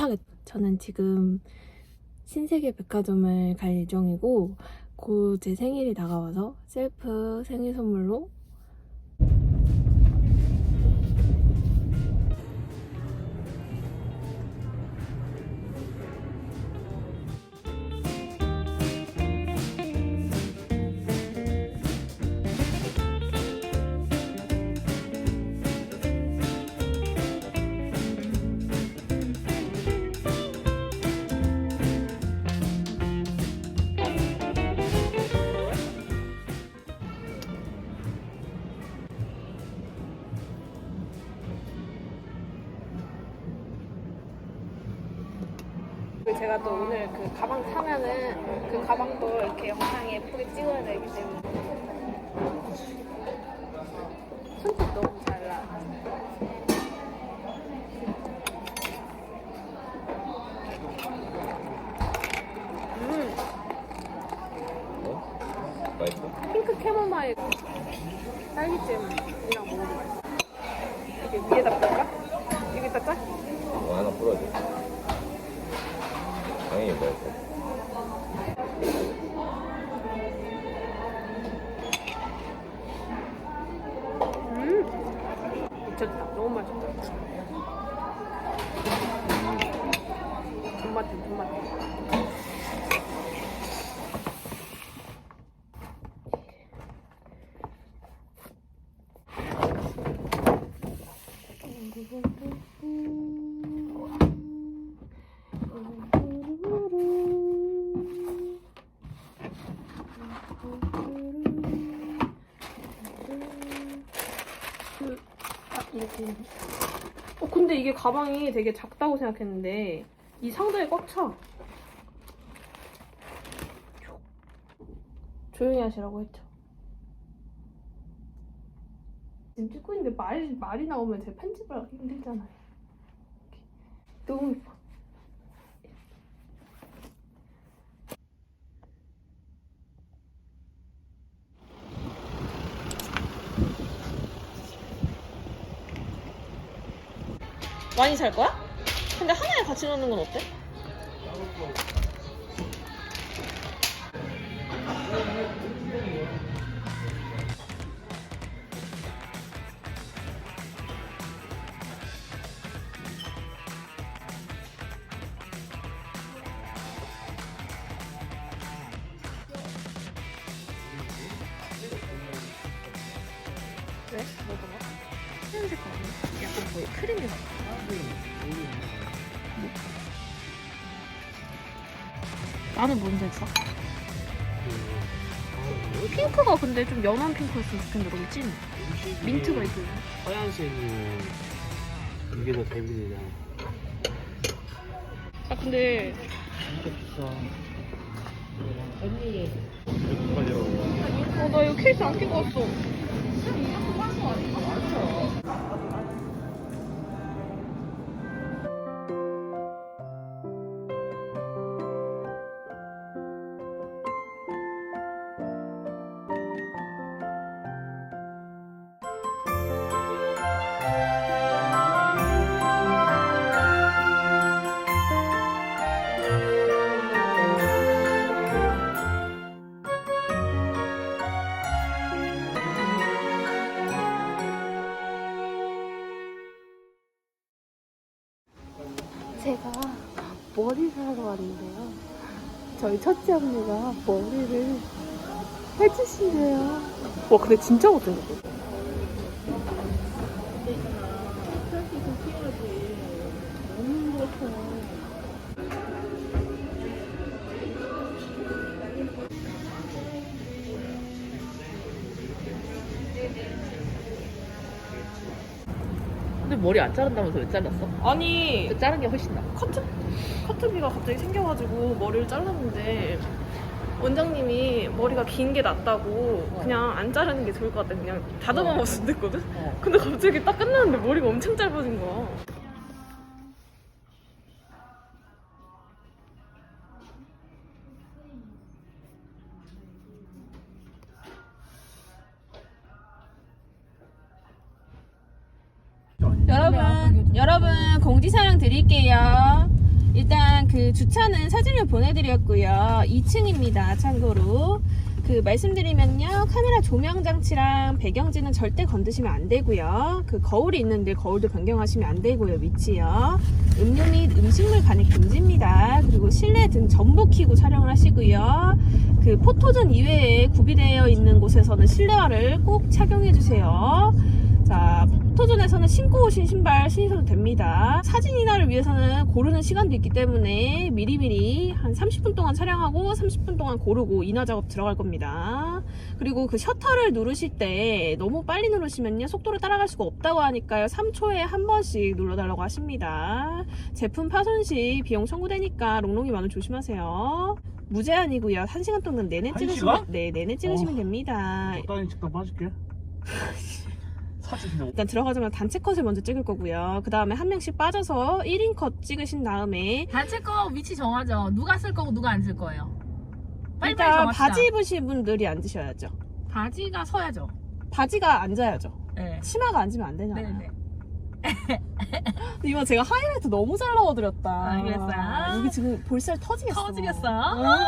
못하겠. 저는 지금 신세계 백화점을 갈 예정이고 곧 제 생일이 다가와서 셀프 생일 선물로 제가 또 오늘 그 가방 사면은 그 가방도 이렇게 영상에 예쁘게 찍어야 되기 때문에 손톱 너무 잘 나. 음? 핑크 캐모마일 딸기잼이랑 먹어도 맛있어. 이렇게 위에다 당연히 맛있어. 음, 미쳤다. 너무 맛있다. 존맛 존맛. 이렇게. 어, 근데 이게 가방이 되게 작다고 생각했는데, 이 상자에 꽉 차. 조용히 하시라고 했죠. 지금 찍고 있는데 말, 말이 나오면 제가 편집을 하기 힘들잖아요. 너무 많이 살 거야? 근데 하나에 같이 넣는 건 어때? 왜? 뭐가 봐? 하얀색 아니야? 약간 거의 크림이 같아. 나는 뭔데 했어? 핑크가 근데 좀 연한 핑크였으면 좋겠는데 너무 찐. 민트가 있고. 하얀색은 이게 더 대비되잖아. 아 근데 진짜 비싸. 어나 이거 케이스 안 끼고 왔어. 제가 머리 사러 왔는데요. 저희 첫째 언니가 머리를 해주신대요. 와, 근데 진짜 못생겼어. 머리 안 자른다면서 왜 잘랐어? 아니, 그 자른 게 훨씬 나. 커트, 커트비가 갑자기 생겨가지고 머리를 잘랐는데 원장님이 머리가 긴 게 낫다고 그냥 안 자르는 게 좋을 것 같다 그냥 다듬어 봤으면 됐거든? 어. 근데 갑자기 딱 끝났는데 머리가 엄청 짧아진 거야 여러분, 여러분 공지사항 드릴게요. 일단 그 주차는 사진을 보내드렸고요. 2층입니다. 참고로. 그 말씀드리면요. 카메라 조명 장치랑 배경지는 절대 건드시면 안 되고요. 그 거울이 있는데 거울도 변경하시면 안 되고요. 위치요. 음료 및 음식물 간입 금지입니다. 그리고 실내 등 전부 켜고 촬영을 하시고요. 그 포토존 이외에 구비되어 있는 곳에서는 실내화를 꼭 착용해 주세요. 자, 포토존에서는 신고 오신 신발 신으셔도 됩니다. 사진 인화를 위해서는 고르는 시간도 있기 때문에 미리미리 한 30분 동안 촬영하고 30분 동안 고르고 인화 작업 들어갈 겁니다. 그리고 그 셔터를 누르실 때 너무 빨리 누르시면요. 속도를 따라갈 수가 없다고 하니까요. 3초에 한 번씩 눌러달라고 하십니다. 제품 파손 시 비용 청구되니까 롱롱이 많은 조심하세요. 무제한이고요. 1시간 동안 내내 한 찍으시면? 네, 내내 찍으시면 어. 됩니다. 적당히 잠깐 빠질게. 일단 들어가자마자 단체 컷을 먼저 찍을 거고요. 그 다음에 한 명씩 빠져서 1인 컷 찍으신 다음에 단체 거 위치 정하죠. 누가 쓸 거고 누가 안 쓸 거예요. 빨리 빨리 일단 정합시다. 바지 입으신 분들이 앉으셔야죠. 바지가 서야죠. 바지가 앉아야죠. 네. 치마가 앉으면 안 되잖아요. 네네. 근데 이거 제가 하이라이트 너무 잘 넣어드렸다. 아, 그랬어요? 여기 지금 볼살 터지겠어. 터지겠어. 아.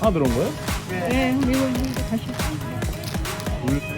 다 들어온 거야? 네, 그리고 다시. 아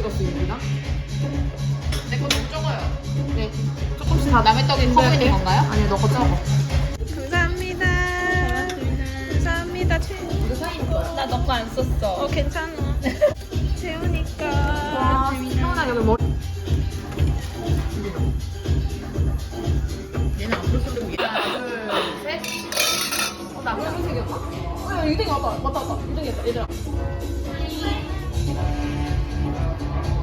찍었어 유리나? 내거 너무 적어요. 네. 조금씩 다 남의 떡에 커 보이는 건가요? 아니요, 너거 적어. 감사합니다. 감사합니다. 채. 나너 거 안 썼어. 어 괜찮아. 채우니까. 와, 채우나 여기 머리. 얘는 앞으로 쏘고 하나, 둘, 셋. 어, 나 붉은색이었다. 어, 야, 이등이 왔다. 왔다, 왔다. 이등이었다, 얘들아. Thank you.